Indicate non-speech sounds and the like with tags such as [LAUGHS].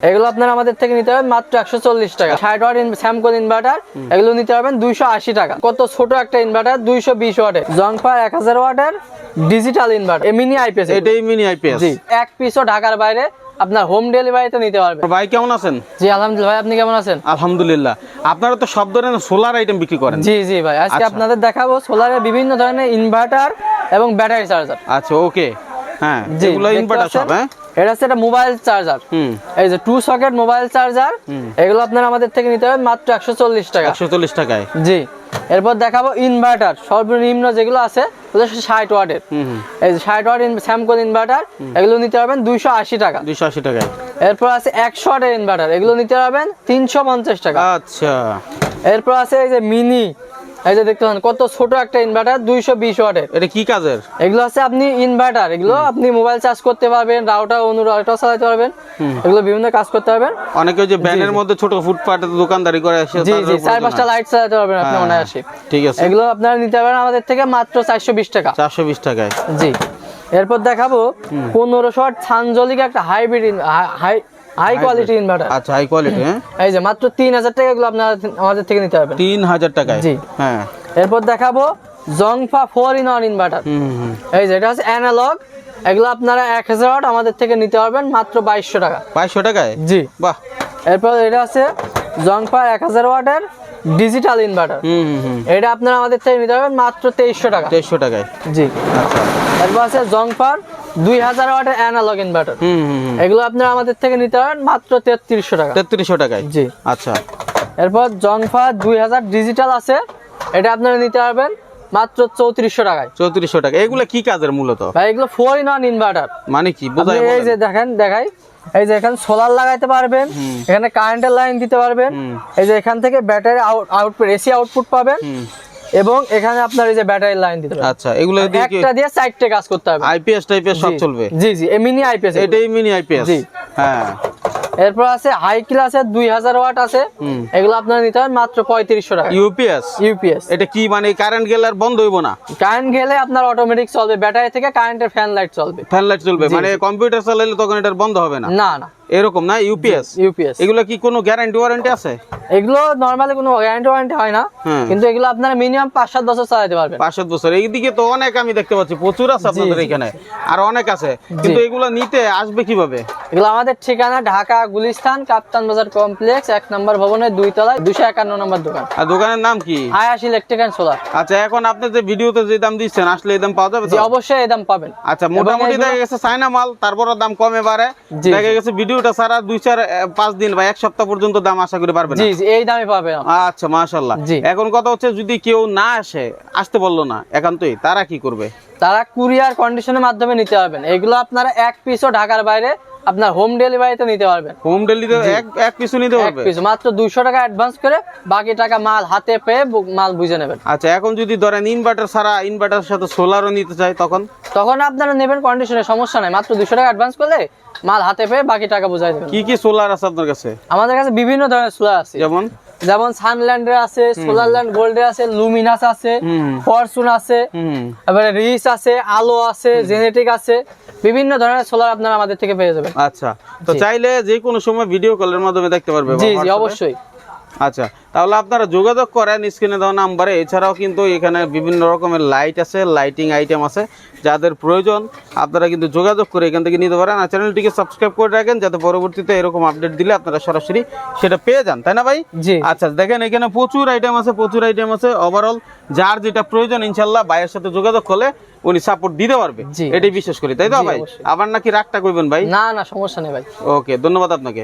এগুলো আপনার আমাদের থেকে নিতে পারবেন মাত্র একশো চল্লিশ টাকা। ষাট ওয়াট স্যামকন ইনভার্টার এগুলো নিতে পারবেন দুইশো আশি টাকা। কত ছোট একটা ইনভার্টার দুইশো বিশ ওয়াটের। জংফার এক হাজার ওয়াটের ডিজিটাল ইনভার্টার মিনি আইপিএস এটাই মিনি আইপিএস জি এক পিসও ঢাকার বাইরে আপনার হোম ডেলিভারিতে নিতে পারবেন ভাই কেমন আছেন? জি আলহামদুলিল্লাহ ভাই আপনি কেমন আছেন? আলহামদুলিল্লাহ। আপনারা তো সব ধরনের সোলার আইটেম বিক্রি করেন। জি জি ভাই আজকে আচ্ছা। আপনাদের দেখাবো সোলারের বিভিন্ন ধরনের ইনভার্টার এবং ব্যাটারি চার্জার আচ্ছা ওকে হ্যাঁ যেগুলো ইনভার্টার সব হ্যাঁ? এটা হচ্ছে একটা মোবাইল চার্জার হুম। এই যে টু সকেট মোবাইল চার্জার এগুলো আপনারা আমাদের থেকে নিতে পারবেন মাত্র একশো চল্লিশ টাকা। একশো চল্লিশ টাকায়। জি। এরপর দেখাবো ইনভার্টার সর্বনিম্ন যেগুলো আছে ষাট ওয়াটের। এই যে ষাট ওয়াট স্যামকন ইনভার্টার এগুলো নিতে পারবেন দুইশো আশি টাকা। দুইশো আশি টাকায়। এরপর আছে একশো ওয়াটের ইনভার্টার এগুলো নিতে পারবেন তিনশো পঞ্চাশ টাকা। আচ্ছা। এরপর আছে এই যে মিনি এই যে দেখতে পাচ্ছেন কত ছোট একটা ইনভার্টার দুইশো বিশ ওয়াটের। এটা কি কাজের? এগুলো আছে আপনি ইনভার্টার এগুলো আপনি মোবাইল চার্জ করতে পারবেন রাউটার অনু রাউটার চালাতে পারবেন এগুলো বিভিন্ন কাজ করতে পারবেন। অনেকে যে ব্যানের মধ্যে ছোট ফুটপাতে দোকানদারি করে আসে জি জি চার পাঁচটা লাইট চালাতে পারবেন আপনি হ্যাঁ, মনে আসে ঠিক আছে। এগুলো আপনারা নিতে পারবেন আমাদের থেকে মাত্র চারশো বিশ টাকা। চারশো বিশ টাকায়। জি। এরপর দেখাবো পনেরোশো সানজলিক একটা hybrid high high quality inverter আচ্ছা হাই কোয়ালিটি হ্যাঁ? [LAUGHS] এই যে মাত্র তিন হাজার টাকা এগুলো আপনারা আমাদের থেকে নিতে পারবেন। তিন হাজার টাকায়? জি। হ্যাঁ। এরপর দেখাবো জংফা ফোর ইন ওয়ান ইনভার্টার হুম এই যে এটা হচ্ছে অ্যানালগ এগুলো আপনারা এক হাজার ওয়াট আমাদের থেকে নিতে পারবেন মাত্র বাইশশো টাকা। বাইশশো টাকায়? জি। বাহ। এরপর এটা আছে জংফা এক হাজার ওয়াটের ডিজিটাল ইনভার্টার হুম এটা আপনারা আমাদের থেকে নিতে পারবেন মাত্র তেইশশো টাকা। দেড়শো টাকায়? জি। আচ্ছা। এরপর আছে জংফার দুই হাজার ওয়াটের অ্যানালগ ইনভার্টার এগুলো আপনারা আমাদের থেকে নিতে পারেন মাত্র তেত্রিশশো টাকা। তেত্রিশশো টাকায়? জি। আচ্ছা। এরপর জংফা দুই হাজার ডিজিটাল আছে। এটা আপনারা নিতে পারবেন মাত্র চৌত্রিশশো টাকায়। চৌত্রিশশো টাকা। এগুলো কি কাজের মূলত? ভাই এগুলো ফোর ইন ওয়ান ইনভার্টার মানে কি? বোঝায় এই যে দেখেন দেখাই। এই যে এখানে সোলার লাগাইতে পারবেন। এখানে কারেন্টের লাইন দিতে পারবেন। এই যে এখান থেকে ব্যাটারি আউটপুট এসি আউটপুট পাবেন। এবং এখানে আপনার এই যে ব্যাটারি লাইন দিতে আচ্ছা এগুলো দিয়ে একটা দিয়ে চারটে কাজ করতে হবে। আইপিএস টাইপিএস সব চলবে? জি জি এই মিনি আইপিএস এটাই মিনি আইপিএস জি। হ্যাঁ। এরপর আছে হাই ক্লাসের দুই হাজার ওয়াট আছে। এগুলো আপনারা নিতে হবে মাত্র পঁয়ত্রিশশো টাকা। ইউপিএস ইউপিএস এটা কি মানে কারেন্ট গেলে আর বন্ধ হইব না? কারেন্ট গেলে আপনার অটোমেটিক চলবে। ব্যাটারি থেকে কারেন্টের ফ্যান লাইট চলবে। ফ্যান লাইট চলবে। মানে কম্পিউটার চালালে তখন এটার বন্ধ হবে না? না না। এরকম না? ইউপিএস ইউপিএস এগুলো কি কোনো গ্যারান্টি ওয়ারেন্টি আছে? এগুলো নর্মালি কোনো গ্যারান্টি ওয়ারেন্টি হয় না কিন্তু এগুলো আপনারা মিনিমাম পাঁচ সাত বছর চালাতে পারবেন। পাঁচ সাত বছর। এইদিকে তো অনেক আমি দেখতে পাচ্ছি প্রচুর আছে আপনাদের এখানে। আর অনেক আছে। কিন্তু এগুলো নিতে আসবে কীভাবে? এগুলো আমাদের ঠিকানা ঢাকা গুলিস্তান কাপ্তান বাজার কমপ্লেক্স এক নম্বর ভবনের দুই তলায় দুশো একান্ন নম্বর দোকান। আর দোকানের নাম কি? আয়াস ইলেকট্রিক অ্যান্ড সোলার। আচ্ছা এখন আপনি যে ভিডিওতে যে দাম দিচ্ছেন আসলে এই দাম পাওয়া যাবে তো? অবশ্যই এই দাম পাবেন। আচ্ছা মোটামুটি দেখা গেছে চায়না মাল তারপরে দাম কমে বাড়ে। দেখা গেছে ভিডিওটা সারা দুই চার পাঁচ দিন বা এক সপ্তাহ পর্যন্ত দাম আশা করি পারবে জি জি এই দামে পাবেন আচ্ছা মাশাল্লাহ। এখন কথা হচ্ছে যদি কেউ না আসে আসতে বলল না একান্তই তারা কি করবে? তারা কুরিয়ার কন্ডিশনের মাধ্যমে নিতে পারবেন। এগুলো আপনারা এক পিসও ঢাকার বাইরে আপনার হোম ডেলিভারিতে নিতে পারবেন। হোম ডেলিভারি এক এক পিসু নিতে এক পারবে? পিস মাত্র দুইশো টাকা অ্যাডভান্স করে বাকি টাকা মাল হাতে পেয়ে মাল বুঝে নেবেন। আচ্ছা এখন যদি ধরেন ইনভার্টার সারা ইনভার্টার সাথে সোলারও নিতে চাই তখন? তখন আপনারা নেবেন কন্ডিশনে সমস্যা নাই মাত্র 200 টাকা অ্যাডভান্স করলে মাল হাতে পেয়ে বাকি টাকা বুঝাই দেবেন। কি কি সোলার আছে আপনার কাছে? আমাদের কাছে বিভিন্ন ধরনের সোলার আছে। যেমন? যেমন সানল্যান্ডের আছে সোলারল্যান্ড গোল্ডের আছে লুমিনাস আছে। ফরচুন আছে তারপরে এবারে রিস আছে আলো আছে জেনেটিক আছে বিভিন্ন ধরনের সোলার আপনারা আমাদের থেকে পেয়ে যাবেন। আচ্ছা তো চাইলে যে কোনো সময় ভিডিও কলের মাধ্যমে দেখতে পারবে জি জি অবশ্যই। আচ্ছা তাহলে আপনারা যোগাযোগ করেন স্ক্রিনে দেওয়া নাম্বারে এছাড়াও কিন্তু এখানে বিভিন্ন রকমের লাইট আছে লাইটিং আইটেম আছে যাদের প্রয়োজন আপনারা কিন্তু যোগাযোগ করে এখান থেকে নিতে পারেন। আর চ্যানেলটিকে সাবস্ক্রাইব করে রাখেন যাতে পরবর্তীতে এরকম আপডেট দিলে আপনারা সরাসরি সেটা পেয়ে যান। তাই না ভাই? জি। আচ্ছা দেখেন এখানে প্রচুর আইটেম আছে প্রচুর আইটেম আছে। ওভারঅল যার যেটা প্রয়োজন ইনশাল্লাহ ভাইয়ের সাথে যোগাযোগ করলে উনি সাপোর্ট দিতে পারবে। এটাই বিশ্বাস করি তাই তো ভাই? আবার নাকি রাগটা করবেন ভাই? না না সমস্যা নেই ভাই। ওকে ধন্যবাদ আপনাকে।